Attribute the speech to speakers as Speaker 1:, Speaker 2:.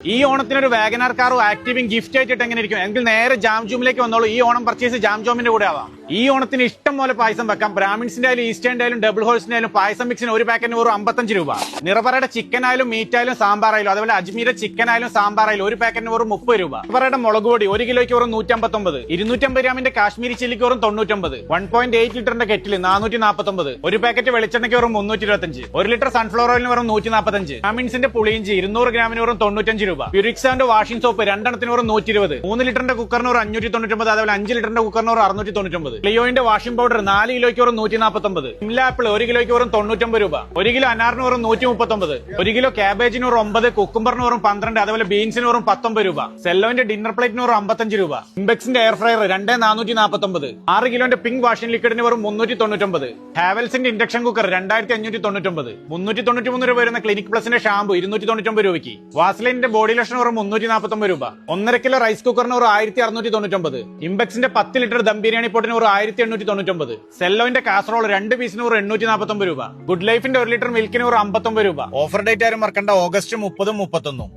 Speaker 1: ഈ ഓണത്തിനൊരു വാഗനാർ കാറും ആക്റ്റീവും ഗിഫ്റ്റ് ആയിട്ട് എങ്ങനെ ഇരിക്കും? എങ്കിൽ നേരെ ജാംജൂമിലേക്ക് വന്നോളൂ. ഈ ഓണം പർച്ചേസ് ജാം ജോമിന്റെ കൂടെ ആവാം. ഈ ഓണത്തിന് ഇഷ്ടം പോലെ പായസം വെക്കാം. ബ്രാഹ്മിൻസിന്റെ ആയാലും ഈസ്റ്റേന്റെ ആയാലും ഡബിൾ ഹോൾസിന്റെ ആയാലും പായസം മിക്സിന് ഒരു പാക്കറ്റിന് വെറും അമ്പത്തഞ്ച് രൂപ. നിറപറയുടെ ചിക്കൻ ആയാലും മീറ്റ് ആയാലും സാമ്പാർ ആയാലും അതുപോലെ അജ്മീരെ ചിക്കൻ ആയാലും സാമ്പാർ ആയാലും ഒരു പാക്കറ്റിന് വെറും മുപ്പത് രൂപ. നിറപറയുടെ മുളക് പൊടി ഒരു കിലോയ്ക്ക് വെറും നൂറ്റമ്പത്തൊമ്പത്. ഇരുന്നൂറ്റമ്പത് ഗ്രാമിന്റെ കാശ്മീരി ചില്ലിക്ക് വെറും തൊണ്ണൂറ്റമ്പത്. വൺ പോയിന്റ് എയ്റ്റ് ലിറ്ററിന്റെ കെറ്റിൽ നാനൂറ്റി നാൽപ്പത്തൊമ്പത് ഒരു പാക്കറ്റ് വെളിച്ചെണ്ണയ്ക്ക് വെറും മുന്നൂറ്റി ഇരുപത്തഞ്ച് ഒരു ലിറ്റർ സൺഫ്ലവർ ഓയിലിന് വെറും നൂറ്റി നാൽപ്പത്തഞ്ച് ബ്രാഹ്മിൻസിന്റെ പുളിയിഞ്ചി ഇരുന്നൂറ് ഗ്രാമിന് വെറും തൊണ്ണൂറ്റഞ്ച് രൂപ. പ്യൂരിക്സാന്റെ വാഷിംഗ് സോപ്പ് രണ്ടെണ്ണത്തിന് ഒരു നൂറ്റി ഇരുപത് മൂന്ന് ലിറ്ററിന്റെ കുക്കറിന് ഒരു അഞ്ഞൂറ്റി തൊണ്ണൂറ്റൊമ്പത് അതുപോലെ അഞ്ച് ലിറ്ററിന്റെ കുക്കറിന് ഒരു അറുന്നൂറ്റി തൊണ്ണൂറ്റൊമ്പത് ലിയോന്റെ വാഷിംഗ് പൗഡർ നാല് കിലോയ്ക്ക് ഒരു നൂറ്റി നാൽപ്പത്തൊമ്പത് ഇംലാപ്പിൾ ഒരു കിലോയ്ക്ക് ഒരു തൊണ്ണൂറ്റൊമ്പത് രൂപ. ഒരു കിലോ അനാറിന് ഒരു നൂറ്റി മുപ്പത്തൊമ്പത് ഒരു കിലോ ക്യാബേജിന് ഒരു ഒമ്പത് കുക്കുംബറിന് വെറും പന്ത്രണ്ട് അതേപോലെ ബീൻസിന് വെറും പത്തൊമ്പത് രൂപ. സെല്ലോന്റെ ഡിന്നർ പ്ലേറ്റിന് ഒരു അമ്പത്തഞ്ച് രൂപ. ഇംബെക്സിന്റെ എയർ ഫ്രയർ രണ്ടേ നാനൂറ്റി നാൽപ്പത്തൊമ്പത് ആറ് കിലോന്റെ പിങ്ക് വാഷിംഗ് ലിക്വിഡിന് വെറും മുന്നൂറ്റി തൊണ്ണൂറ്റൊമ്പത് ഹാവൽസിന്റെ ഇൻഡക്ഷൻ കുക്കർ രണ്ടായിരത്തി അഞ്ഞൂറ്റി തൊണ്ണൂറ്റൊമ്പത് മുന്നൂറ്റി തൊണ്ണൂറ്റി മൂന്ന് രൂപ വരുന്ന ക്ലിനിക് പ്ലസിന്റെ ഷാമ്പു ഇരുന്നൂറ്റി തൊണ്ണൂറ്റൊമ്പത് രൂപയ്ക്ക്. വാസ്ലിന്റെ ബോഡി ലോഷൻ വെറും മുന്നൂറ്റി നാൽപ്പത്തൊമ്പത് രൂപ. ഒന്നര കിലോ റൈസ് കുക്കറിന് ഒരു ആയിരത്തി അറുന്നൂറ്റി തൊണ്ണൂറ്റൊമ്പത് ഇംബെക്സിന്റെ പത്ത് ലിറ്റർ ദം ബിരിയാണി പൊട്ടിന് ഒരു ആയിരത്തി എണ്ണൂറ്റി തൊണ്ണൂറ്റൊമ്പത് സെല്ലോന്റെ കാസറോൾ രണ്ട് പീസിന് ഒരു എണ്ണൂറ്റി നാൽപ്പത്തൊമ്പത് രൂപ. ഗുഡ് ലൈഫിന്റെ ഒരു ലിറ്റർ മിൽക്കിന് ഒരു അമ്പത്തൊമ്പത് രൂപ. ഓഫർ ഡേറ്റ് ആരും മറക്കണ്ട. ഓഗസ്റ്റ് മുപ്പതും മുപ്പത്തൊന്നും.